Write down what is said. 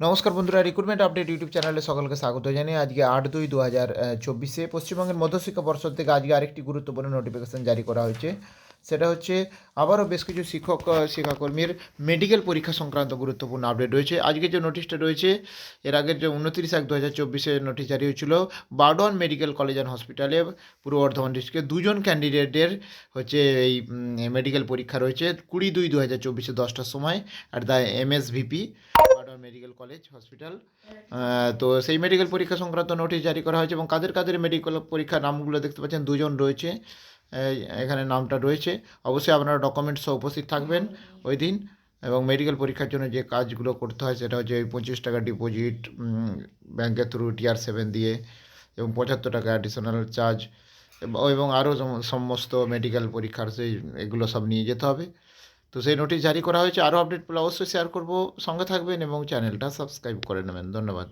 নমস্কার বন্ধুরা recruitment update YouTube চ্যানেলে সকলকে স্বাগত জানিয়ে আজকে আট দুই দু হাজার চব্বিশে পশ্চিমবঙ্গের মধ্যশিক্ষা পর্ষদ থেকে আজকে আরেকটি গুরুত্বপূর্ণ নোটিফিকেশন জারি করা হয়েছে। সেটা হচ্ছে, আবারও বেশ কিছু শিক্ষক শিক্ষাকর্মীর মেডিকেল পরীক্ষা সংক্রান্ত গুরুত্বপূর্ণ আপডেট রয়েছে। আজকে যে নোটিশটা রয়েছে, এর আগের যে উনত্রিশ এক দু হাজার চব্বিশে নোটিশ জারি হয়েছিল বার্ডন মেডিকেল কলেজ অ্যান্ড হসপিটালে পূর্ব বর্ধমান ডিস্ট্রিক্টে দুজন ক্যান্ডিডেটের হচ্ছে এই মেডিকেল পরীক্ষা রয়েছে। কুড়ি দুই দু হাজার চব্বিশে দশটার সময় at the MSVP medical college hospital তো সেই মেডিকেল পরীক্ষা সংক্রান্ত নোটিশ জারি করা হয়েছে এবং কাদের কাদের মেডিকেল পরীক্ষার নামগুলো দেখতে পাচ্ছেন দুজন রয়েছে। এখানে নামটা রয়েছে। অবশ্যই আপনারা ডকুমেন্টস সহ উপস্থিত থাকবেন ওই দিন এবং মেডিকেল পরীক্ষার জন্য যে কাজগুলো করতে হয় সেটা হচ্ছে ওই পঁচিশ টাকা ডিপোজিট ব্যাংকের থ্রু টিআর সেভেন দিয়ে এবং পঁচাত্তর টাকা অ্যাডিশনাল চার্জ এবং আরও সমস্ত মেডিকেল পরীক্ষার সেই এগুলো সব নিয়ে যেতে হবে। তো সেই নোটিশ জারি করা হয়েছে। আরও আপডেট পেলে অবশ্যই শেয়ার করব। সঙ্গে থাকবেন এবং চ্যানেলটা সাবস্ক্রাইব করে নেবেন। ধন্যবাদ।